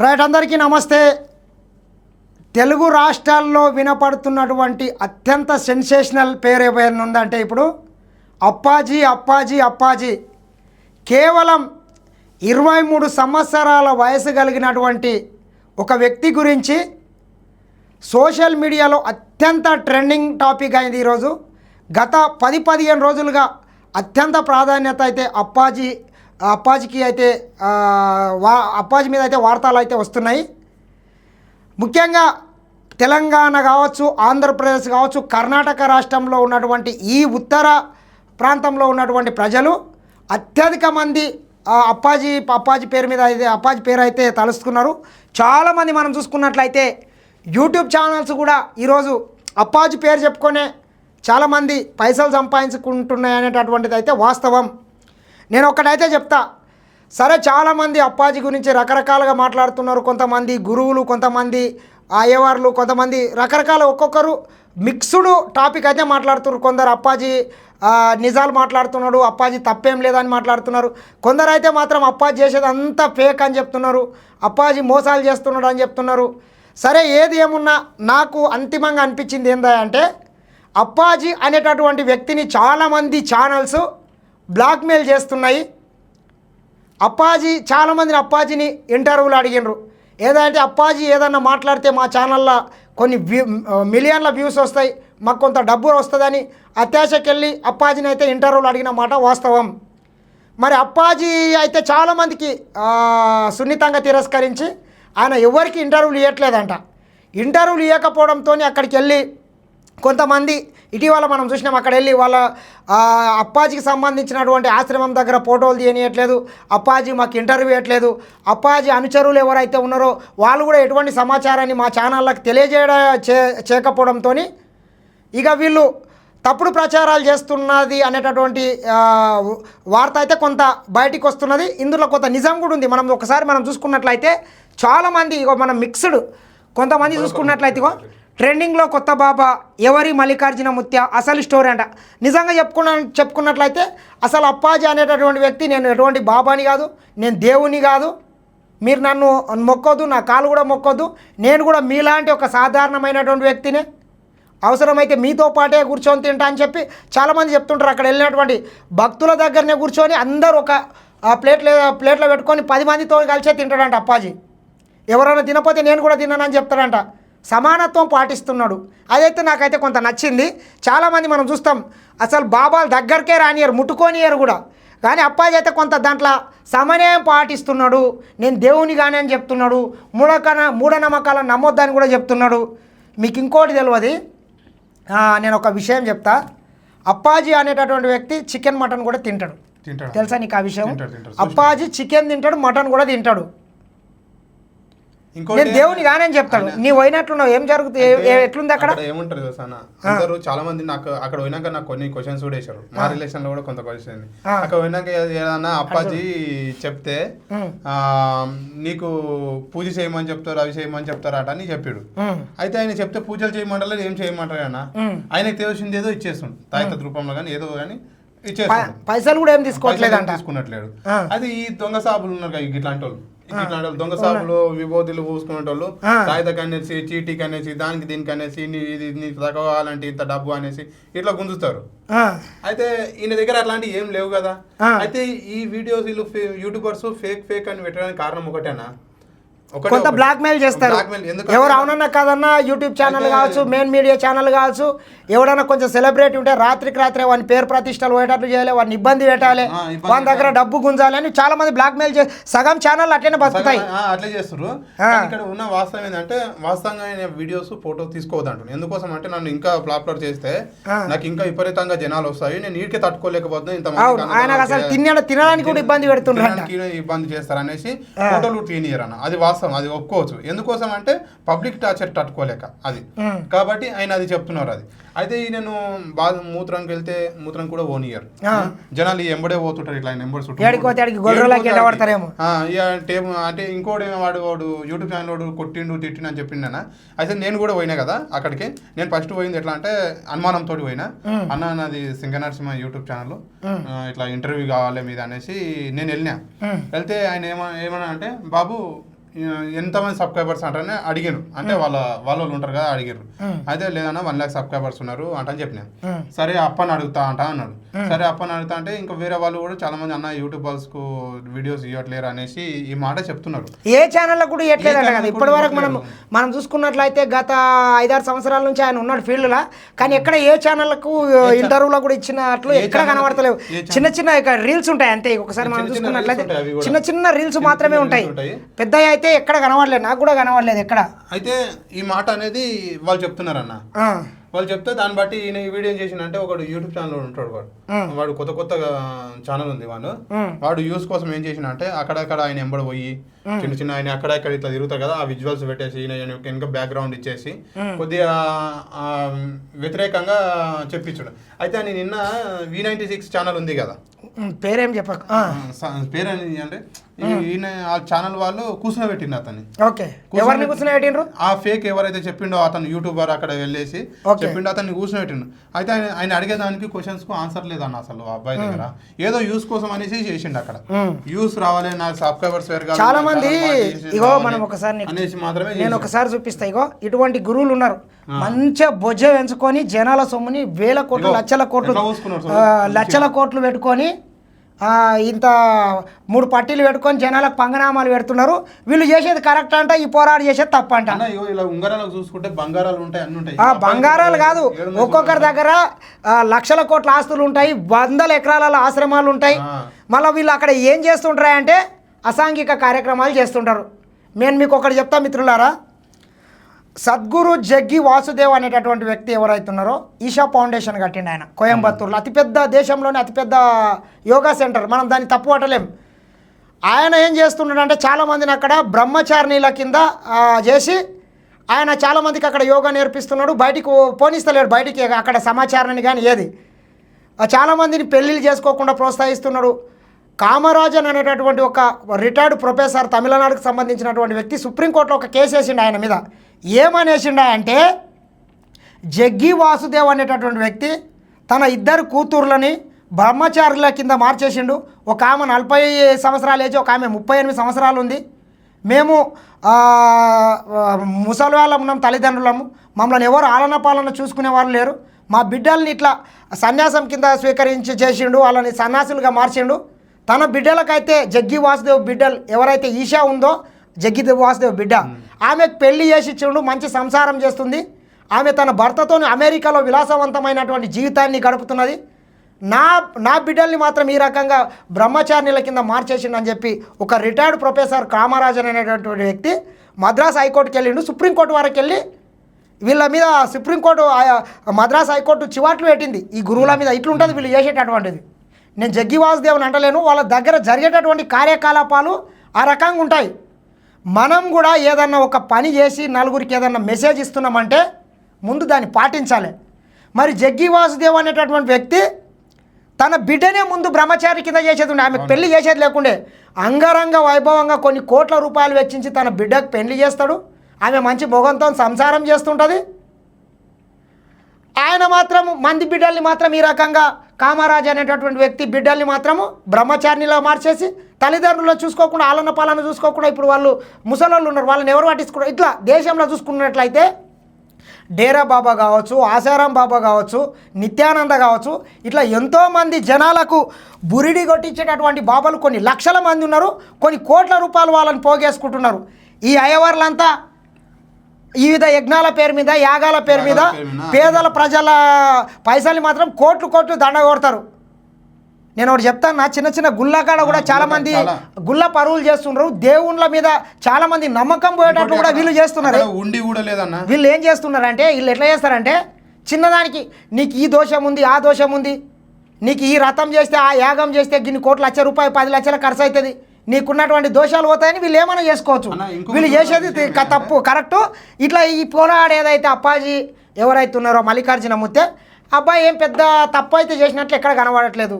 Right అందరికీ నమస్తే. తెలుగు రాష్ట్రాల్లో వినపడుతున్నటువంటి అత్యంత సెన్సేషనల్ పేరు ఏమైనా ఉందంటే ఇప్పుడు అప్పాజీ అప్పాజీ అప్పాజీ. కేవలం ఇరవై మూడు సంవత్సరాల వయసు కలిగినటువంటి ఒక వ్యక్తి గురించి సోషల్ మీడియాలో అత్యంత ట్రెండింగ్ టాపిక్ అయింది ఈరోజు. గత పది పదిహేను రోజులుగా అత్యంత ప్రాధాన్యత అయితే అప్పాజీ అప్పాజీకి అయితే వా అప్పాజీ మీద అయితే వార్తలు అయితే వస్తున్నాయి. ముఖ్యంగా తెలంగాణ కావచ్చు ఆంధ్రప్రదేశ్ కావచ్చు కర్ణాటక రాష్ట్రంలో ఉన్నటువంటి ఈ ఉత్తర ప్రాంతంలో ఉన్నటువంటి ప్రజలు అత్యధిక మంది అప్పాజీ అప్పాజీ పేరు మీద అయితే అప్పాజీ పేరు అయితే తలుస్తున్నారు. చాలామంది మనం చూసుకున్నట్లయితే యూట్యూబ్ ఛానల్స్ కూడా ఈరోజు అప్పాజీ పేరు చెప్పుకొనే చాలామంది పైసలు సంపాదించుకుంటున్నాయి అనేటటువంటిది అయితే వాస్తవం. నేను ఒకటైతే చెప్తా. సరే చాలామంది అప్పాజీ గురించి రకరకాలుగా మాట్లాడుతున్నారు. కొంతమంది గురువులు కొంతమంది అయ్యవార్లు కొంతమంది రకరకాల ఒక్కొక్కరు మిక్స్డ్ టాపిక్ అయితే మాట్లాడుతున్నారు. కొందరు అప్పాజీ నిజాలు మాట్లాడుతున్నాడు అప్పాజీ తప్పేం లేదని మాట్లాడుతున్నారు. కొందరు అయితే మాత్రం అప్పాజీ చేసేది అంతా ఫేక్ అని చెప్తున్నారు. అప్పాజీ మోసాలు చేస్తున్నాడు అని చెప్తున్నారు. సరే ఏది ఏమున్నా నాకు అంతిమంగా అనిపించింది ఏందా అంటే అప్పాజీ అనేటటువంటి వ్యక్తిని చాలామంది ఛానల్స్ బ్లాక్మెయిల్ చేస్తున్నాయి. అప్పాజీ చాలామందిని అప్పాజీని ఇంటర్వ్యూలు అడిగినారు. ఏదంటే అప్పాజీ ఏదన్నా మాట్లాడితే మా ఛానల్లో కొన్ని వ్యూ మిలియన్ల వ్యూస్ వస్తాయి మాకు కొంత డబ్బు వస్తుందని అత్యాశకెళ్ళి అప్పాజీని అయితే ఇంటర్వ్యూలు అడిగిన మాట వాస్తవం. మరి అప్పాజీ అయితే చాలామందికి సున్నితంగా తిరస్కరించి ఆయన ఎవరికి ఇంటర్వ్యూలు ఇవ్వట్లేదంట ఇంటర్వ్యూలు ఇవ్వకపోవడంతో అక్కడికి వెళ్ళి కొంతమంది ఇటీవల మనం చూసినాం అక్కడ వెళ్ళి వాళ్ళ అప్పాజీకి సంబంధించినటువంటి ఆశ్రమం దగ్గర ఫోటోలు తీయనియట్లేదు అప్పాజీ మాకు ఇంటర్వ్యూ ఇవ్వట్లేదు అప్పాజీ అనుచరులు ఎవరైతే ఉన్నారో వాళ్ళు కూడా ఎటువంటి సమాచారాన్ని మా ఛానళ్ళకి తెలియజేయడం చే చేయకపోవడంతో ఇక వీళ్ళు తప్పుడు ప్రచారాలు చేస్తున్నది అనేటటువంటి వార్త అయితే కొంత బయటికి వస్తున్నది. ఇందులో కొంత నిజం కూడా ఉంది. మనం ఒకసారి మనం చూసుకున్నట్లయితే చాలామంది ఇగో మనం మిక్స్డ్ కొంతమంది చూసుకున్నట్లయితే ట్రెండింగ్లో కొత్త బాబా ఎవరి మల్లికార్జున ముత్య అసలు స్టోరీ అంట. నిజంగా చెప్పుకున్న చెప్పుకున్నట్లయితే అసలు అప్పాజీ అనేటటువంటి వ్యక్తి నేను ఎటువంటి బాబాని కాదు నేను దేవుని కాదు. మీరు నన్ను మొక్కొద్దు నా కాలు కూడా మొక్కొద్దు. నేను కూడా మీలాంటి ఒక సాధారణమైనటువంటి వ్యక్తినే. అవసరమైతే మీతో పాటే కూర్చొని తింటా అని చెప్పి చాలామంది చెప్తుంటారు. అక్కడ వెళ్ళినటువంటి భక్తుల దగ్గరనే కూర్చొని అందరూ ఒక ప్లేట్లో ప్లేట్లో పెట్టుకొని పది మందితో కలిసే తింటాడంట అప్పాజీ. ఎవరైనా తినపోతే నేను కూడా తిన్నానని చెప్తాడంట. సమానత్వం పాటిస్తున్నాడు. అదైతే నాకైతే కొంత నచ్చింది. చాలామంది మనం చూస్తాం అసలు బాబాలు దగ్గరకే రానియరు ముట్టుకోనియరు కూడా. కానీ అప్పాజీ అయితే కొంత దాంట్లో సమన్వయం పాటిస్తున్నాడు. నేను దేవుని కానీ అని చెప్తున్నాడు. మూఢకన మూఢనమ్మకాలను నమ్మొద్దని కూడా చెప్తున్నాడు. మీకు ఇంకోటి తెలియదు నేను ఒక విషయం చెప్తా. అప్పాజీ అనేటటువంటి వ్యక్తి చికెన్ మటన్ కూడా తింటాడు. తెలుసా నీకు ఆ విషయం. అప్పాజీ చికెన్ తింటాడు మటన్ కూడా తింటాడు. నేను దేవుని కానీ అని చెప్తాడు నీ పోయినట్లున్నావు ఏం జరుగుతుంది ఎట్లుంది అక్కడ ఏముంటారు అందరూ చాలా మంది నాకు అక్కడ పోయినాక నాకు కొన్ని క్వశ్చన్స్ కూడా వేశారు. మా రిలేషన్లో కూడా కొంత క్వశ్చన్. అక్కడ పోయినాక ఏదన్నా అప్పాజీ చెప్తే నీకు పూజ చేయమని చెప్తారు అవి చేయమని చెప్తారట అని చెప్పాడు. అయితే ఆయన చెప్తే పూజలు చేయమంటారు ఏం చేయమంటారు అన్న. ఆయనకు తెలిసింది ఏదో ఇచ్చేస్తుండు. తాయిత రూపంలో కానీ ఏదో కానీ పైసలు కూడా ఏం తీసుకున్నట్లేడు. ఆ. అది ఈ దొంగ సాబులు ఉన్నారు ఇట్లాంటి వాళ్ళు దొంగ సాబులు విభూతులు పూసుకునే వాళ్ళు ఆ. కాగితకు అనేసి చీటీకి అనేసి దానికి దీనికి అనేసి నీ- ఇది నీకు తగ్గవాలంటే ఇంత డబ్బు అనేసి ఇట్లా గుంజుతారు అయితే ఈయన దగ్గర అట్లాంటివి ఏం లేవు కదా. అయితే ఈ వీడియోస్ వీళ్ళు యూట్యూబర్స్ ఫేక్ ఫేక్ అని పెట్టడానికి కారణం ఒకటేనా? ఒకటే కొంత. బ్లాక్ మెయిల్ చేస్తారు. ఎవరు అవునన్నా కాదన్నా యూట్యూబ్ ఛానల్ కావచ్చు మెయిన్ మీడియా ఛానల్ కావచ్చు ఎవడన్నా కొంచెం సెలబ్రిటీ ఉంటే రాత్రికి రాత్రే వాని పేరు ప్రతిష్టలు పోయేటట్లు చేయాలి వాడిని ఇబ్బంది పెట్టాలి వాని దగ్గర డబ్బు గుంజాలి అని చాలా మంది బ్లాక్ మెయిల్ చే సగం ఛానల్ అట్లనే బతుకుతాయి. అట్లే చేస్తారు ఇక్కడ ఉన్న వాస్తవం ఏంటంటే వాస్తవంగా ఆయన వీడియోస్ ఫోటోస్ తీసుకోవద్దంటాను ఎందుకోసం అంటే నన్ను ఇంకా అప్లోడ్ చేస్తే. నాకు ఇంకా విపరీతంగా జనాలు వస్తాయి. నేను నీటికే తట్టుకోలేకపోతున్నా ఇంత ఆయనకు అసలు తినడం తినడానికి కూడా ఇబ్బంది పెడుతుండ్రంట. ఇబ్బంది చేస్తారు అనేసి ఫోటోలు తీనియర్ అన్న అది వాస్తవం. అది ఒప్పుకోవచ్చు. ఎందుకోసం అంటే పబ్లిక్ టార్చర్ తట్టుకోలేక అది. కాబట్టి ఆయన అది చెప్తున్నారు అది. అయితే ఈ నేను బాగా మూత్రానికి వెళ్తే మూత్రం కూడా ఓనియర్ ఆ. జనాలు ఎంబడే పోతుంటారు ఇట్లా ఆయన ఎంబడి చుట్టూ. అంటే ఇంకోటి వాడు వాడు యూట్యూబ్ ఛానల్ వాడు కొట్టిండు తిట్టిండు అని చెప్పిండన అయితే నేను కూడా పోయినా కదా అక్కడికి. నేను ఫస్ట్ పోయింది ఎట్లా అంటే అనుమానంతో పోయినా. అన్న నాది సింగనరసింహ యూట్యూబ్ ఛానల్. ఇట్లా ఇంటర్వ్యూ కావాలి మీద అనేసి నేను వెళ్ళినా. వెళ్తే ఆయన ఏమ ఏమన్నా అంటే బాబు ఎంతమంది సబ్స్క్రైబర్స్ అంటేనే అడిగారు అంటే వాళ్ళ వాళ్ళ ఉంటారు కదా అడిగారు అయితే లేదన్నా వన్ ల్యాక్ సబ్స్క్రైబర్స్ ఉన్నారు అంట అని చెప్పిన. సరే అప్పని అడుగుతా అంట అన్నాడు. సరే అప్పని అడుగుతా అంటే ఇంకా వేరే వాళ్ళు కూడా చాలా మంది అన్న యూట్యూబర్స్కు వీడియోస్ ఇవ్వట్లేరు అనేసి ఈ మాట చెప్తున్నారు. ఏ ఛానల్లో కూడా ఇవ్వట్లేదంట కదా. ఇప్పటి వరకు మనం మనం చూసుకున్నట్లయితే గత ఐదారు సంవత్సరాల నుంచి ఆయన ఉన్నాడు ఫీల్డ్లో. కానీ ఎక్కడ ఏ ఛానళ్ళకు ఇంటర్వ్యూలో కూడా ఇచ్చినట్లు ఎక్కడ ఛానల్- కనబడతలేవు. ఛానల్? చిన్న చిన్న రీల్స్ ఉంటాయి అంతే. ఒకసారి మనం చూసుకున్నట్లయితే. చిన్న చిన్న రీల్స్ మాత్రమే ఉంటాయి. పెద్ద అయితే ఎక్కడ కనబడలేదు నాకు కూడా కనబడలేదు ఎక్కడ. అయితే ఈ మాట అనేది వాళ్ళు చెప్తున్నారన్న. వాళ్ళు చెప్తే దాన్ని బట్టి ఈయన ఈ వీడియో చేసిన ఒకడు యూట్యూబ్ ఛానల్ ఉంటాడు వాడు. వాడు కొత్త కొత్తగా ఛానల్ ఉంది వాడు. వాడు యూస్ కోసం ఏం చేసిన అంటే అక్కడక్కడ ఆయన ఎంబడి పోయి చిన్న చిన్న ఆయన అక్కడ ఇక్కడ ఇట్లా తిరుగుతారు కదా ఆ విజువల్స్ పెట్టేసి ఈయన వెనక బ్యాక్గ్రౌండ్ ఇచ్చేసి కొద్దిగా వ్యతిరేకంగా చెప్పించాడు. అయితే ఆయన నిన్న వి నైన్టీ సిక్స్ ఛానల్ ఉంది కదా. పేరేం చెప్పకు పేరు అంటే ఈయన ఆ ఛానల్ వాళ్ళు కూర్చోబెట్టిండు అతన్ని. ఓకే. ఎవరిని కూర్చుని పెట్టిండ్రు? ఆ ఫేక్ ఎవరైతే చెప్పిండో అతను యూట్యూబర్ అక్కడ వెళ్ళేసి. చెప్పిండో అతన్ని కూర్చోబెట్టిండు. అయితే ఆయన ఆయన అడిగేదానికి క్వశ్చన్స్కు ఆన్సర్ లేదన్న అసలు అబ్బాయి దగ్గర. ఏదో యూస్ కోసం అనేసి చేసిండు అక్కడ. యూస్ రావాలి నా సబ్స్క్రైబర్స్ చాలా మంది ఇగో మనం ఒకసారి అనేసి మాత్రమే నేను. ఒకసారి చూపిస్తా ఇగో ఇటువంటి గురువులు ఉన్నారు. మంచిగా బొజ్జ పెంచుకొని జనాల సొమ్ముని వేల కోట్లు లక్షల కోట్లు. లక్షల కోట్లు పెట్టుకొని ఇంత మూడు పట్టీలు పెట్టుకొని జనాలకు పంగనామాలు పెడుతున్నారు. వీళ్ళు చేసేది కరెక్ట్ అంట ఈ పోరాడు చేసేది తప్ప అంట. ఉంగరాలకు చూసుకుంటే బంగారాలు ఉంటాయి అన్ని ఉంటాయి. బంగారాలు కాదు. ఒక్కొక్కరి దగ్గర లక్షల కోట్ల ఆస్తులు ఉంటాయి వందల ఎకరాల ఆశ్రమాలు ఉంటాయి. మళ్ళీ వీళ్ళు అక్కడ ఏం చేస్తుంటారంటే అసాంఘిక కార్యక్రమాలు చేస్తుంటారు. నేను మీకు ఒకటి చెప్తా మిత్రులారా. సద్గురు జగ్గి వాసుదేవ్ అనేటటువంటి వ్యక్తి ఎవరైతున్నారో ఈషా ఫౌండేషన్ కట్టిండు ఆయన కోయంబత్తూరులో. అతిపెద్ద దేశంలోనే అతిపెద్ద యోగా సెంటర్. మనం దాన్ని తప్పు పట్టలేం. ఆయన ఏం చేస్తున్నాడంటే చాలామందిని అక్కడ బ్రహ్మచారిణీల కింద చేసి ఆయన చాలామందికి అక్కడ యోగా నేర్పిస్తున్నాడు. బయటికి పోనిస్తలేడు. బయటికి అక్కడ సమాచారాన్ని కానీ ఏది. చాలామందిని పెళ్ళిళ్ళు చేసుకోకుండా ప్రోత్సహిస్తున్నాడు. కామరాజన్ అనేటటువంటి ఒక రిటైర్డ్ ప్రొఫెసర్ తమిళనాడుకు సంబంధించినటువంటి వ్యక్తి సుప్రీంకోర్టులో ఒక కేసు వేసిండు ఆయన మీద. ఏమనేసిండా అంటే జగ్గి వాసుదేవ్ అనేటటువంటి వ్యక్తి తన ఇద్దరు కూతుర్లని బ్రహ్మచారుల కింద మార్చేసిండు. ఒక ఆమె నలభై సంవత్సరాలు ఏజ్ ఒక ఆమె ముప్పై ఎనిమిది సంవత్సరాలు ఉంది. మేము ఆ, ముసలి వాళ్ళం ఉన్నాం తల్లిదండ్రులము. మమ్మల్ని ఎవరు ఆలన పాలన చూసుకునేవారు లేరు. మా బిడ్డల్ని ఇట్లా సన్యాసం కింద స్వీకరించి చేసిండు వాళ్ళని సన్యాసులుగా మార్చిండు. తన బిడ్డలకైతే జగ్గి వాసుదేవ్ బిడ్డలు ఎవరైతే ఈషా ఉందో జగ్గి వాసుదేవ్ బిడ్డ. ఆమెకు పెళ్ళి చేసి ఇచ్చిండు మంచి సంసారం చేస్తుంది. ఆమె తన భర్తతో అమెరికాలో విలాసవంతమైనటువంటి జీవితాన్ని గడుపుతున్నది. నా నా బిడ్డల్ని మాత్రం ఈ రకంగా బ్రహ్మచారిణిల కింద మార్చేసిండు చెప్పి ఒక రిటైర్డ్ ప్రొఫెసర్ కామరాజన్ అనేటటువంటి వ్యక్తి మద్రాస్ హైకోర్టుకి వెళ్ళిండు. సుప్రీంకోర్టు వరకు వెళ్ళి వీళ్ళ మీద సుప్రీంకోర్టు మద్రాస్ హైకోర్టు చివాట్లు పెట్టింది. ఈ గురువుల మీద ఇట్లుంటుంది వీళ్ళు చేసేటటువంటిది. నేను జగ్గి వాసుదేవన్ అంటలేను. వాళ్ళ దగ్గర జరిగేటటువంటి కార్యకలాపాలు ఆ రకంగా ఉంటాయి. మనం కూడా ఏదన్నా ఒక పని చేసి నలుగురికి ఏదన్నా మెసేజ్ ఇస్తున్నామంటే ముందు దాన్ని పాటించాలి. మరి జగ్గి వాసుదేవ్ అనేటటువంటి వ్యక్తి తన బిడ్డనే ముందు బ్రహ్మచారి కింద చేసేది ఉండే ఆమె పెళ్ళి చేసేది లేకుండే అంగరంగ వైభవంగా కొన్ని కోట్ల రూపాయలు వెచ్చించి తన బిడ్డకు పెళ్ళి చేస్తాడు. ఆమె మంచి మొగంతో సంసారం చేస్తుంటుంది. ఆయన మాత్రం మంది బిడ్డల్ని మాత్రం ఈ రకంగా కామరాజు అనేటటువంటి వ్యక్తి బిడ్డల్ని మాత్రము బ్రహ్మచారినిలా మార్చేసి తల్లిదండ్రులను చూసుకోకుండా ఆలన పాలన చూసుకోకుండా ఇప్పుడు వాళ్ళు ముసలోళ్ళు ఉన్నారు. వాళ్ళని ఎవరు పట్టించుకున్నారు ఇట్లా దేశంలో చూసుకున్నట్లయితే డేరా బాబా కావచ్చు ఆశారాం బాబా కావచ్చు నిత్యానంద కావచ్చు ఇట్లా ఎంతోమంది జనాలకు బురిడి కొట్టించేటటువంటి బాబాలు కొన్ని లక్షల మంది ఉన్నారు. కొన్ని కోట్ల రూపాయలు వాళ్ళని పోగేసుకుంటున్నారు. ఈ అయ్యవార్లంతా వివిధ యజ్ఞాల పేరు మీద యాగాల పేరు మీద. పేదల ప్రజల పైసలు మాత్రం కోట్లు కోట్లు దండ కొడతారు. నేను ఒకటి చెప్తాను నా చిన్న చిన్న గుళ్ళ కాడ కూడా చాలా మంది. గుళ్ళ పరువులు చేస్తున్నారు దేవుళ్ళ మీద చాలా మంది నమ్మకం పోయేటట్లు కూడా వీళ్ళు చేస్తున్నారు. ఉండి కూడా లేదన్న? వీళ్ళు ఏం చేస్తున్నారంటే వీళ్ళు ఎట్లా చేస్తారంటే చిన్నదానికి నీకు ఈ దోషం ఉంది ఆ దోషం ఉంది నీకు ఈ రథం చేస్తే ఆ యాగం చేస్తే గిన్ని కోట్ల లక్ష రూపాయలు పది లక్షల ఖర్చు అవుతుంది. నీకున్నటువంటి దోషాలు పోతాయని వీళ్ళు ఏమైనా చేసుకోవచ్చు. వీళ్ళు చేసేది తప్పు కరెక్ట్. ఇట్లా ఈ పోరాడు ఏదైతే అప్పాజీ ఎవరైతే ఉన్నారో మల్లికార్జున ముత్తే అబ్బాయి ఏం పెద్ద తప్పు అయితే చేసినట్లు ఎక్కడ కనబడట్లేదు.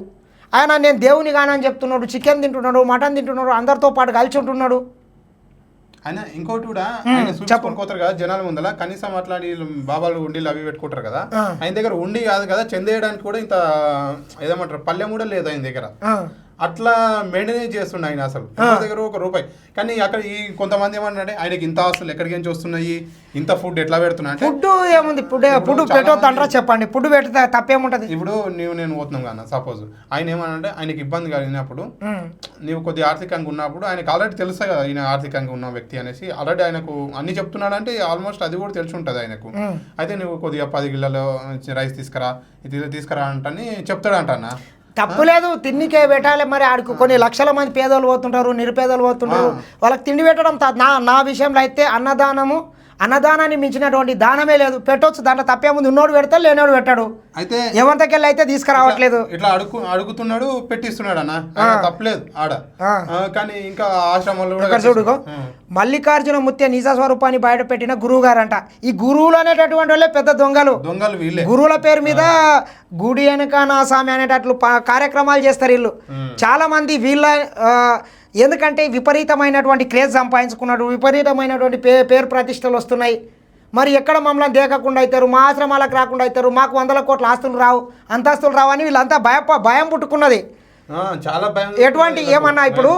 ఆయన నేను దేవుని గానని చెప్తున్నాడు చికెన్ తింటున్నాడు మటన్ తింటున్నాడు అందరితో పాటు కలిసి ఉంటున్నాడు. ఆయన ఇంకోటి కూడా మ్మ్, ఆయన చెప్పు. చూపించుకొని పోతారు కదా జనాల ముందల. కనీసం అట్లాంటి బాబాలు ఉండిలు అవి పెట్టుకుంటారు కదా. ఆయన దగ్గర ఉండి కాదు కదా చెందేయడానికి కూడా ఇంత ఏదేమంటారు పల్లెం కూడా లేదు ఆయన దగ్గర. అట్లా మెయింటైన్ చేస్తుండే ఆయన అసలు. దగ్గర ఒక రూపాయి. కానీ అక్కడ ఈ కొంతమంది ఏమన్నారంటే ఆయనకి ఇంత ఆస్తులు ఎక్కడికి నుంచి వస్తున్నాయి? ఇంత ఫుడ్ ఎట్లా పెడుతున్నా? అంటే ఫుడ్ ఏముంది? ఫుడ్ ఫుడ్ చాలా పెట్టొద్దు అంటారా చెప్పండి. ఫుడ్ పెడితే తప్పేముంటుంది? ఇప్పుడు నీవు నేను పోతున్నాం కదా సపోజ్ ఆయన ఏమనంటే ఆయనకి ఇబ్బంది కలిగినప్పుడు. నీవు కొద్దిగా ఆర్థికంగా ఉన్నప్పుడు ఆయనకు ఆల్రెడీ తెలుసా కదా ఈయన ఆర్థికంగా ఉన్న వ్యక్తి అనేసి. ఆల్రెడీ ఆయనకు అన్ని చెప్తున్నాడంటే ఆల్మోస్ట్ అది కూడా తెలిసి ఉంటుంది ఆయనకు. అయితే నువ్వు కొద్దిగా పది కిలోలు రైస్ తీసుకురా ఇది తీసుకురా అంటని చెప్తాడంట అన్న తప్పు లేదు తిండికే పెట్టాలి మరి ఆడికి. కొన్ని లక్షల మంది పేదలు పోతుంటారు నిరుపేదలు పోతుంటారు. వాళ్ళకి తిండి పెట్టడం నా నా విషయంలో అయితే అన్నదానము అన్నదానాన్ని మించినటువంటి దానమే లేదు. పెట్టొచ్చు దాంట్లో తప్పేముంది ఉన్నోడు పెడతాడు లేనోడు పెట్టాడు. అయితే ఎవరికెళ్ళి అయితే తీసుకురావట్లేదు. ఇట్లా అడుగు అడుగుతున్నాడు పెట్టిస్తున్నాడు అన్న తప్పలేదు ఆడ. కానీ ఇంకా ఆశ్రమంలో చూడుకో. మల్లికార్జున ముత్య నిజ స్వరూపాన్ని బయట పెట్టిన గురువు గారంట ఈ గురువులు అనేటటువంటి వాళ్ళే పెద్ద దొంగలు. దొంగలు వీళ్ళే. గురువుల పేరు మీద గుడి వెనక నా స్వామి అనేటట్లు కార్యక్రమాలు చేస్తారు వీళ్ళు. చాలా మంది వీళ్ళ ఎందుకంటే విపరీతమైనటువంటి క్రేజ్ సంపాదించుకున్నాడు విపరీతమైనటువంటి పే పేరు ప్రతిష్టలు వస్తున్నాయి. మరి ఎక్కడ మమ్మల్ని దేకకుండా అవుతారు మా ఆశ్రమాలకు రాకుండా అవుతారు మాకు వందల కోట్ల ఆస్తులు రావు అంతస్తులు రావు అని వీళ్ళంతా భయ భయం పుట్టుకున్నది. చాలా భయం. ఎటువంటి ఏమన్నా ఇప్పుడు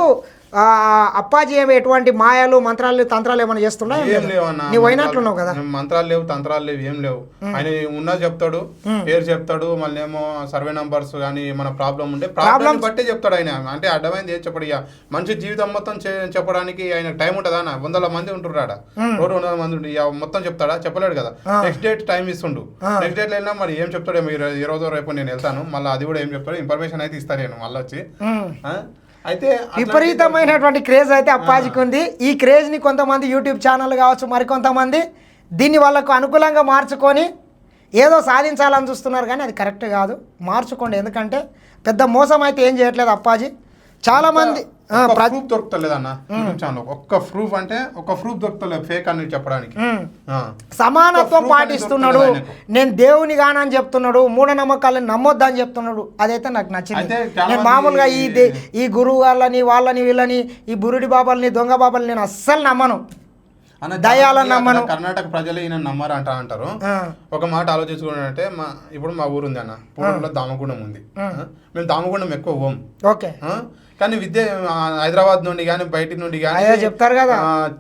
అప్పాజీ ఏమి ఎటువంటి మాయలు మంత్రాలు తంత్రాలు ఏమైనా చేస్తున్నా ఏం లేవు అన్న నీవు పోయినట్లున్నావు కదా? మంత్రాలు- లేవు తంత్రాలు లేవు ఏం లేవు. ఆయన ఉన్నది చెప్తాడు పేరు చెప్తాడు మళ్ళీ ఏమో సర్వే నంబర్స్ కానీ మన ప్రాబ్లం ఉంటే ప్రాబ్లం బట్టే చెప్తాడు ఆయన. అంటే అడ్డమైంది ఏం చెప్పడు ఇక. మనిషి జీవితం మొత్తం చెప్పడానికి ఆయన టైం ఉంటుందా అన్న? వందల మంది ఉంటున్నారు ఆడ రెండు వందల మంది ఉండి ఇక మొత్తం చెప్తాడా? చెప్పలేడు కదా. నెక్స్ట్ డేట్ టైం ఇస్తుండు. నెక్స్ట్ డేట్ వెళ్ళినా మరి ఏం చెప్తాడు ఏమో ఈ రోజు రేపు నేను వెళ్తాను. మళ్ళీ అది కూడా ఏం చెప్తాడు? ఇన్ఫర్మేషన్ అయితే ఇస్తాను నేను మళ్ళీ వచ్చి? అయితే విపరీతమైనటువంటి క్రేజ్ అయితే అప్పాజీకి ఉంది. ఈ క్రేజ్ని కొంతమంది యూట్యూబ్ ఛానల్ కావచ్చు మరికొంతమంది దీన్ని వాళ్ళకు అనుకూలంగా మార్చుకొని ఏదో సాధించాలని చూస్తున్నారు కానీ అది కరెక్ట్ కాదు. మార్చుకోండి. ఎందుకంటే పెద్ద మోసం అయితే ఏం చేయట్లేదు అప్పాజీ. చాలామంది ప్రూఫ్ దొరుకుతలేదు అన్న యూట్యూబ్ ఛానల్ ఒక్క ప్రూఫ్ అంటే ఒక ప్రూఫ్ దొరుకుతలేదు ఫేక్ అని చెప్పడానికి. సమానత్వం పాటిస్తున్నాడు. నేను దేవుని గానని చెప్తున్నాడు మూఢనమ్మకాలను నమ్మొద్దని చెప్తున్నాడు. అదైతే నాకు నచ్చింది. నేను మామూలుగా ఈ ఈ గురువు వాళ్ళని వాళ్ళని వీళ్ళని ఈ బురుడి బాబాలని దొంగ బాబాలని నేను అస్సలు నమ్మను. దయాలను నమ్మను. కర్ణాటక ప్రజలు ఈయన నమ్మరు అంట అంటారు. ఒక మాట ఆలోచించుకున్నాడంటే మా ఇప్పుడు మా ఊరు ఉంది అన్న పూర్లో దామగుండం ఉంది? మేము దామగుండం ఎక్కువ పోం ఓకే? కానీ విద్య హైదరాబాద్ నుండి కానీ బయట నుండి కానీ చెప్తారు కదా.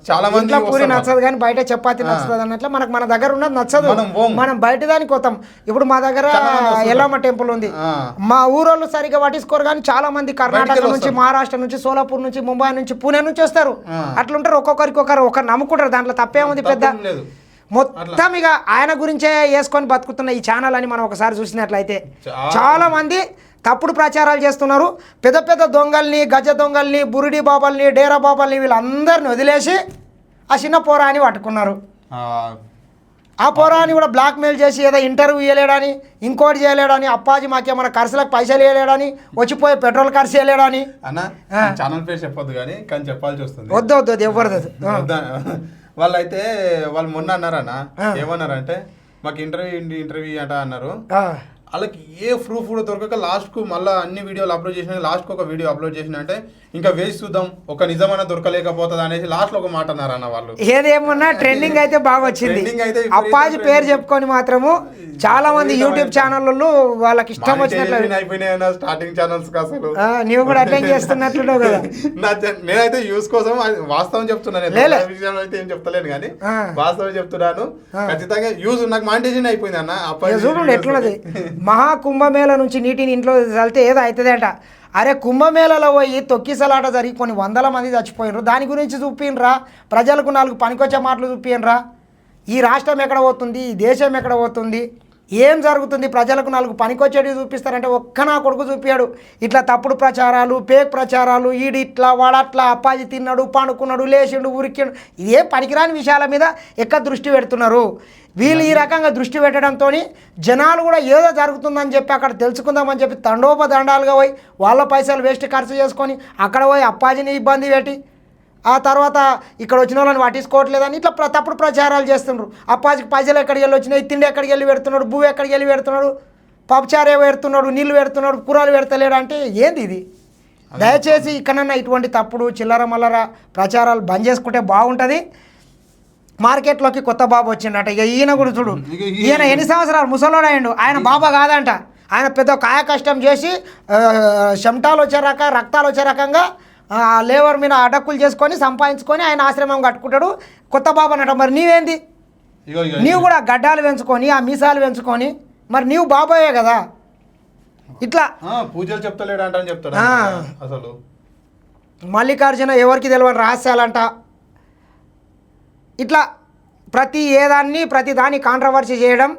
చాలా మంది పూరి. నచ్చదు కానీ బయట చపాతి నచ్చదు అన్నట్లు మనకు మన దగ్గర ఉన్నది నచ్చదు. మనం బయట దానికి పోతాం. ఇప్పుడు మా దగ్గర. ఎల్లమ్మ టెంపుల్ ఉంది. మా ఊరోళ్ళు సరిగా పట్టించుకోరు కానీ చాలా మంది కర్ణాటక నుంచి. మహారాష్ట్ర నుంచి సోలాపూర్ నుంచి ముంబై నుంచి పూణే నుంచి వస్తారు. అట్లుంటారు ఒక్కొక్కరికి ఒకరు ఒకరు నమ్ముకుంటారు. దాంట్లో తప్పేముంది పెద్ద. మొత్తం ఇక ఆయన గురించే వేసుకొని బతుకుతున్న ఈ ఛానల్ అని మనం ఒకసారి చూసినట్లయితే. చాలా మంది తప్పుడు ప్రచారాలు చేస్తున్నారు. పెద్ద పెద్ద దొంగల్ని గజ దొంగల్ని బురుడి బాబాల్ని డేరా బాబాల్ని వీళ్ళందరిని వదిలేసి ఆ చిన్న పోరాని పట్టుకున్నారు. ఆ, పోరాని కూడా బ్లాక్మెయిల్ చేసి ఏదో ఇంటర్వ్యూ ఇవ్వలేడని ఇంకోటి చేయలేడని అప్పాజీ మాకేమైనా ఖర్చులకు పైసలు ఇవ్వలేడని వచ్చిపోయే పెట్రోల్ ఖర్చు అన్న ఛానల్ పేరు చెప్పొద్దు కానీ కానీ చెప్పాల్సి వస్తుంది. వద్దు వద్దు ఎవరిది. వద్దా? వాళ్ళైతే వాళ్ళు మొన్న అన్నారన్న ఏమన్నారంటే మాకు ఇంటర్వ్యూ ఇంటర్వ్యూ అంట అన్నారు. వాళ్ళకి ఏ ప్రూఫ్ కూడా దొరకక లాస్ట్కు మళ్ళీ అన్ని వీడియోలు అప్లోడ్ చేసిన లాస్ట్కి ఒక వీడియో అప్లోడ్ చేసిన అంటే ఇంకా వేసి చూద్దాం ఒక నిజమైన దొరకలేకపోతుంది అనేసి లాస్ట్లో ఒక మాట అన్నారు అన్న వాళ్ళు. ఏదేమున్నా ట్రెండింగ్ అయితే బాగా వచ్చింది. అప్పాజీ పేరు చెప్పుకొని మాత్రము చాలా మంది యూట్యూబ్ ఛానళ్ళు వాళ్ళకి ఇష్టం వచ్చినట్లు. అయిపోయినాయి స్టార్టింగ్ ఛానల్స్ అసలు. ఆ, నీవు కూడా అటెండ్ చేస్తున్నట్లున్నావు కదా. నా చె- నేనైతే యూస్ కోసం వాస్తవం చెప్తున్నాను. అయితే ఏం చెప్తలేను కానీ. వాస్తవం చెప్తున్నాను. ఖచ్చితంగా యూజ్ నాకు మానిటైజేషన్ అయిపోయింది అన్న. చూడండి ఎట్లున్నది? మహా కుంభమేళ నుంచి నీటిని ఇంట్లో చల్లితే ఏదో అవుతుందంట అరే కుంభమేళలో పోయి తొక్కిసలాట జరిగి కొన్ని వందల మంది చచ్చిపోయినరు. దాని గురించి చూపినరా? ప్రజలకు నాలుగు పనికొచ్చే మాటలు చూపినరా? ఈ రాష్ట్రం ఎక్కడ పోతుంది? ఈ దేశం ఎక్కడ పోతుంది? ఏం జరుగుతుంది? ప్రజలకు నాలుగు పనికొచ్చేటివి చూపిస్తారంటే ఒక్క నా కొడుకు చూపించాడు ఇట్లా తప్పుడు ప్రచారాలు పేక్ ప్రచారాలు ఈడు ఇట్లా వాడట్లా అప్పాజి తిన్నాడు పండుకున్నాడు లేచిండు ఉరికిండు. ఇదే పనికిరాని విషయాల మీద ఎక్క దృష్టి పెడుతున్నారు? వీళ్ళు ఈ రకంగా దృష్టి పెట్టడంతో జనాలు కూడా ఏదో జరుగుతుందని చెప్పి అక్కడ తెలుసుకుందామని చెప్పి తండోపదండాలుగా పోయి వాళ్ళ పైసలు వేస్ట్ ఖర్చు చేసుకొని అక్కడ పోయి అప్పాజిని ఇబ్బంది పెట్టి ఆ తర్వాత ఇక్కడ వచ్చిన వాళ్ళని పట్టించుకోవట్లేదని ఇట్లా ప్ర- తప్పుడు ప్రచారాలు చేస్తుండ్రు. అప్పాజికి పైసలు ఎక్కడికి వెళ్ళి వచ్చినాయి? తిండి ఎక్కడికి వెళ్ళి పెడుతున్నాడు? భూ ఎక్కడికి వెళ్ళి పెడుతున్నాడు? పప్పుచారే పెడుతున్నాడు? నీళ్ళు పెడుతున్నాడు? కూరలు పెడతలేడు అంటే ఏంది ఇది? దయచేసి ఇక్కడన్నా ఇటువంటి తప్పుడు చిల్లర మల్లర ప్రచారాలు బంద్ చేసుకుంటే బాగుంటుంది. మార్కెట్లోకి కొత్త బాబు వచ్చిండట. ఇక ఈయన కూడా చూడు. ఈయన ఎన్ని సంవత్సరాలు ముసలోడు అయ్యిండు? ఆయన బాబా కాదంట. ఆయన పెద్ద కాయ కష్టం చేసి ఆ, చెమటాలు వచ్చే రక రక్తాలు వచ్చే రకంగా లేబర్ మీద అడక్కులు చేసుకొని సంపాదించుకొని ఆయన ఆశ్రమం కట్టుకుంటాడు. కొత్త బాబు అన్నట్టు మరి నీవేంది? నీవు కూడా గడ్డాలు పెంచుకొని ఆ మీసాలు పెంచుకొని మరి నీవు బాబాయే కదా? ఇట్లా పూజలు చెప్తలేడు అంట అని చెప్తాడు. అసలు. మల్లికార్జున ఎవరికి తెలియని రహస్యాలంట. ఇట్లా ప్రతి ఏదాన్ని ప్రతి దాన్ని కాంట్రవర్సీ చేయడం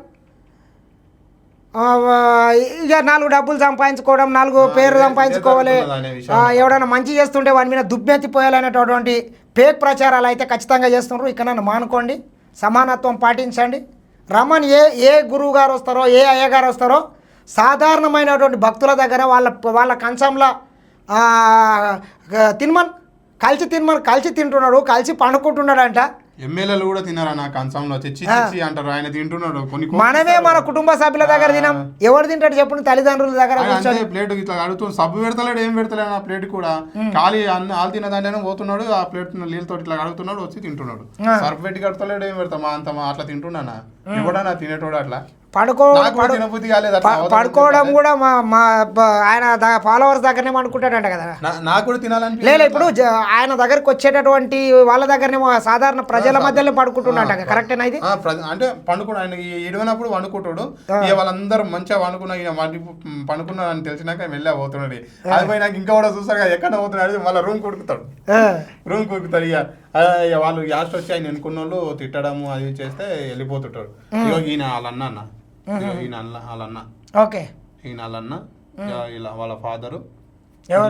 ఇక నాలుగు డబ్బులు సంపాదించుకోవడం నాలుగు పేరు సంపాదించుకోవాలి ఇదే జరుగుతున్నది అనే విషయం. ఆ, ఎవడైనా మంచి చేస్తుంటే వాని మీద దుబ్బెత్తిపోయాలనేటటువంటి ఫేక్ ప్రచారాలు అయితే ఖచ్చితంగా చేస్తున్నారు ఇక నన్ను మానుకోండి సమానత్వం పాటించండి. రమ్మని ఏ ఏ గురువు గారు వస్తారో ఏ అయ్య గారు వస్తారో సాధారణమైనటువంటి భక్తుల దగ్గర వాళ్ళ వాళ్ళ కంచంలో తినమన్ కలిసి తినమని కలిసి తింటున్నాడు కలిసి పండుకుంటున్నాడంట. ఎమ్మెల్యేలు కూడా తిన్నారా నా కంచంలో తెచ్చి అంటారు. ఆయన తింటున్నాడు కొన్ని మనమే. మన కుటుంబ సభ్యుల దగ్గర తినాం. ఎవరు తింటాడు చెప్పండి తల్లిదండ్రుల దగ్గర అంతే ప్లేట్ ఇట్లా అడుగుతూ సబ్బు పెడతలేడు ఏం పెడతలేడు ఆ ప్లేట్ కూడా. ఖాళీ తిన్న దాంట్లోనే పోతున్నాడు ఆ ప్లేట్ నీళ్ళతో ఇట్లా అడుగుతున్నాడు వచ్చి తింటున్నాడు. సర్ఫ్ పెట్టి కడతలేడు ఏం పెడతామా అంత మా అట్లా తింటున్నానా? ఎవడన్నా తినేటోడు అట్లా? పడుకో పడుకోవడం. కూడా మా మా ఆయన ఫాలోవర్స్ దగ్గరనే అనుకుంటాడంట కదా. నాకు కూడా తినాలని లేదు ఇప్పుడు ఆయన దగ్గరికి వచ్చేటటువంటి వాళ్ళ దగ్గరనే మా సాధారణ ప్రజల మధ్యలో పడుకుంటున్నట్ట కరెక్టేనా ఇది? అంటే పండుకున్నాడు ఆయన ఇడివనప్పుడు వండుకుంటాడు వాళ్ళందరూ మంచిగా వండుకున్నా పండుకున్నాడు అని తెలిసినాక వెళ్ళా పోతున్నాడు. అది పోయి నాకు ఇంకా కూడా చూస్తారు ఎక్కడ పోతున్నాడు మళ్ళీ రూమ్ కొడుకుతాడు రూమ్ కొడుకుతాడు ఇక. వాళ్ళు లాస్ట్ వచ్చి ఆయన ఎన్నుకున్న వాళ్ళు తిట్టడము అది చేస్తే వెళ్ళిపోతుంటారు ఈయన వాళ్ళన్న అన్న. ఈయన అల్ల వాళ్ళన్న. ఓకే. ఈయన వాళ్ళన్న ఇలా వాళ్ళ ఫాదరు?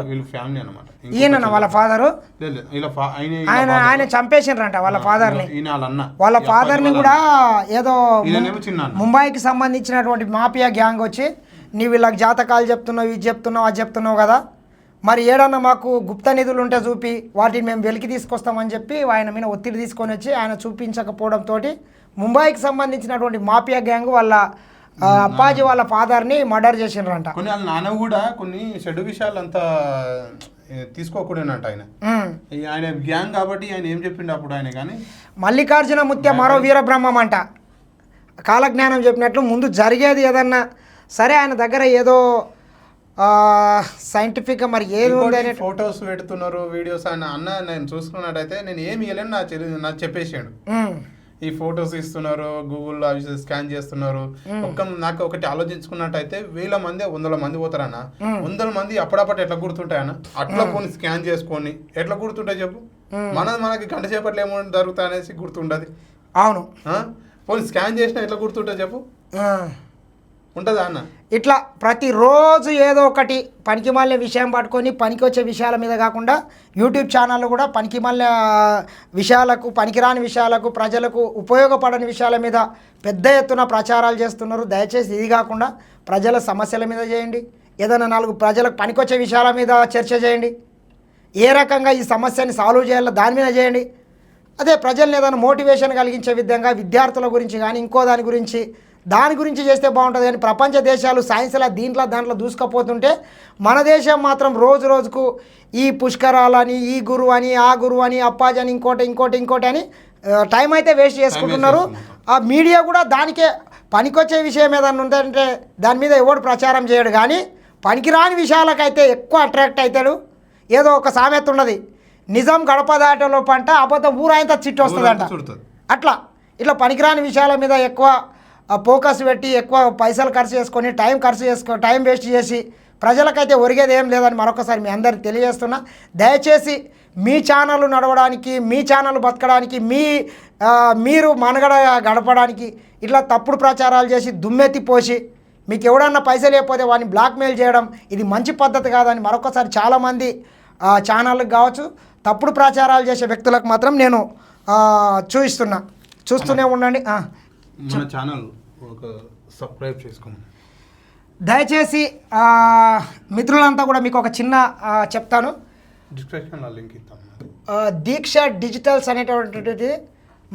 వీళ్ళు ఫ్యామిలీ అనమాట ఈయన వాళ్ళ ఫాదరు? ఆయన ఆయన చంపేసిండ్రంట వాళ్ళ ఫాదర్ని ఈయన వాళ్ళన్న. వాళ్ళ ఫాదర్ని అబ్బాయి కూడా ఏదో అన్న. ముంబైకి సంబంధించినటువంటి మాఫియా గ్యాంగ్ వచ్చి నీవు వీళ్ళకి జాతకాలు చెప్తున్నావు ఇది చెప్తున్నావు అది చెప్తున్నావు కదా. మరి ఏడన్నా మాకు గుప్త నిధులు ఉంటే చూపి వాటిని మేము వెలికి తీసుకొస్తామని చెప్పి ఆయన మీద ఒత్తిడి తీసుకొని వచ్చి ఆయన చూపించకపోవడంతో ముంబైకి సంబంధించినటువంటి మాఫియా గ్యాంగ్ వాళ్ళ అప్పాజీ వాళ్ళ ఫాదర్ని మర్డర్ చేసిండ్రంట. కొన్ని వాళ్ళ నాన్న కూడా కొన్ని చెడు విషయాలు అంతా తీసుకోకూడనంట ఆయన. ఆయన గ్యాంగ్ కాబట్టి ఆయన ఏం చెప్పిండు అప్పుడు ఆయన కానీ? మల్లికార్జున ముత్య మరో వీరబ్రహ్మం అంట కాలజ్ఞానం చెప్పినట్లు ముందు జరిగేది ఏదన్నా సరే ఆయన దగ్గర ఏదో సైంటిఫిక్గా మరి ఏది ఫొటోస్ పెడుతున్నారు వీడియోస్ ఆయన అన్న నేను చూసుకున్నట్టయితే నేను ఏమి ఇవ్వలేను నా నాకు చెప్పేసాడు. ఈ ఫొటోస్ ఇస్తున్నారు గూగుల్లో అవి స్కాన్ చేస్తున్నారు. ఒక్క నాకు ఒకటి ఆలోచించుకున్నట్టయితే వేల మంది వందల మంది పోతారన్న. వందల మంది అప్పుడప్పుడు ఎట్లా గుర్తుంటాయన్న? అట్లా కొన్ని స్కాన్ చేసుకొని ఎట్లా గుర్తుంటాయి చెప్పు? మనది మనకి గంట సేపట్లో ఏమో జరుగుతాయి అనేసి గుర్తుండదు. అవును? పోనీ స్కాన్ చేసినా ఎట్లా గుర్తుంటుంది చెప్పు. ఉంటుందా అన్న? ఇట్లా ప్రతిరోజు ఏదో ఒకటి పనికి విషయం పట్టుకొని పనికి వచ్చే విషయాల మీద కాకుండా యూట్యూబ్ ఛానళ్ళు కూడా పనికి విషయాలకు పనికిరాని విషయాలకు ప్రజలకు ఉపయోగపడని విషయాల మీద పెద్ద ఎత్తున ప్రచారాలు చేస్తున్నారు. దయచేసి ఇది కాకుండా ప్రజల సమస్యల మీద చేయండి. ఏదైనా నాలుగు ప్రజలకు పనికొచ్చే విషయాల మీద చర్చ చేయండి. ఏ రకంగా ఈ సమస్యని సాల్వ్ చేయాలో దాని మీద చేయండి. అదే ప్రజల్ని ఏదైనా మోటివేషన్ కలిగించే విధంగా విద్యార్థుల గురించి కానీ ఇంకో దాని గురించి దాని గురించి చేస్తే బాగుంటుంది కానీ ప్రపంచ దేశాలు సైన్స్లా దీంట్లో దాంట్లో దూసుకుపోతుంటే మన దేశం మాత్రం రోజు రోజుకు ఈ పుష్కరాలని ఈ గురువు అని ఆ గురువు అని అప్పాజీ అని ఇంకోటి ఇంకోటి ఇంకోటి అని టైం అయితే వేస్ట్ చేసుకుంటున్నారు. ఆ మీడియా కూడా దానికే పనికొచ్చే విషయం ఏదన్నా ఉందంటే దాని మీద ఎవడు ప్రచారం చేయడు కానీ పనికిరాని విషయాలకైతే ఎక్కువ అట్రాక్ట్ అవుతాడు ఏదో ఒక సామెత ఉన్నది. నిజం గడప దాటలో పంట అబద్ధం ఊరంతా చిట్టు వస్తుందంట. అట్లా. ఇట్లా పనికిరాని విషయాల మీద ఎక్కువ ఫోకస్ పెట్టి ఎక్కువ పైసలు ఖర్చు చేసుకొని టైం ఖర్చు చేసుకో టైం వేస్ట్ చేసి ప్రజలకైతే ఒరిగేది ఏం లేదని మరొకసారి మీ అందరికి తెలియజేస్తున్నా. దయచేసి మీ ఛానల్ నడవడానికి మీ ఛానల్ బతకడానికి మీ మీరు మనగడ గడపడానికి ఇట్లా తప్పుడు ప్రచారాలు చేసి దుమ్మెత్తి పోసి మీకు ఎవడన్నా పైసలు లేకపోతే వాడిని బ్లాక్మెయిల్ చేయడం ఇది మంచి పద్ధతి కాదని మరొకసారి చాలామంది ఛానళ్ళకి కావచ్చు తప్పుడు ప్రచారాలు చేసే వ్యక్తులకు మాత్రం నేను ఆ, చూపిస్తున్నా చూస్తూనే ఉండండి. మన ఛానల్ ఒక సబ్స్క్రైబ్ చేసుకోండి దయచేసి మిత్రులంతా కూడా మీకు ఒక చిన్న చెప్తాను. డిస్క్రిప్షన్లో లింక్ దీక్ష డిజిటల్స్ అనేటటువంటిది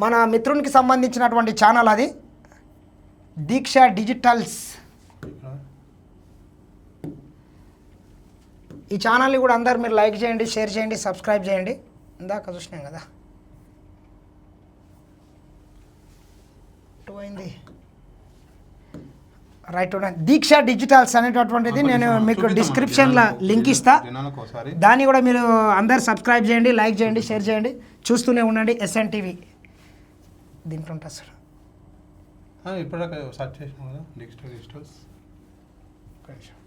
మన మిత్రునికి సంబంధించినటువంటి ఛానల్ అది. దీక్ష డిజిటల్స్ ఈ ఛానల్ని కూడా అందరు మీరు లైక్ చేయండి షేర్ చేయండి సబ్స్క్రైబ్ చేయండి. ఇందాక చూసినాం కదా. టూ అయింది రైట్. దీక్ష డిజిటల్స్ అనేటటువంటిది నేను మీకు డిస్క్రిప్షన్లో లింక్ ఇస్తా. దాన్ని కూడా మీరు అందరు సబ్స్క్రైబ్ చేయండి లైక్ చేయండి షేర్ చేయండి. చూస్తూనే ఉండండి ఎస్ఎన్ టీవీ దీంట్లో ఉంటుంది సార్ ఆ, ఇప్పటిదాకా సెర్చ్ చేసినాం కదా డిజిటల్ డిజిటల్స్ ఒక్క నిమిషం.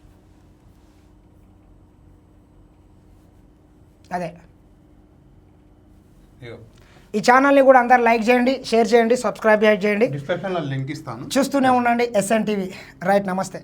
అదే. ఈ ఛానల్ని కూడా అందరు లైక్ చేయండి షేర్ చేయండి సబ్స్క్రైబ్ చేయండి. డిస్క్రిప్షన్లో లింక్ ఇస్తాను. చూస్తూనే ఉండండి ఎస్ఎన్ టీవీ రైట్ నమస్తే.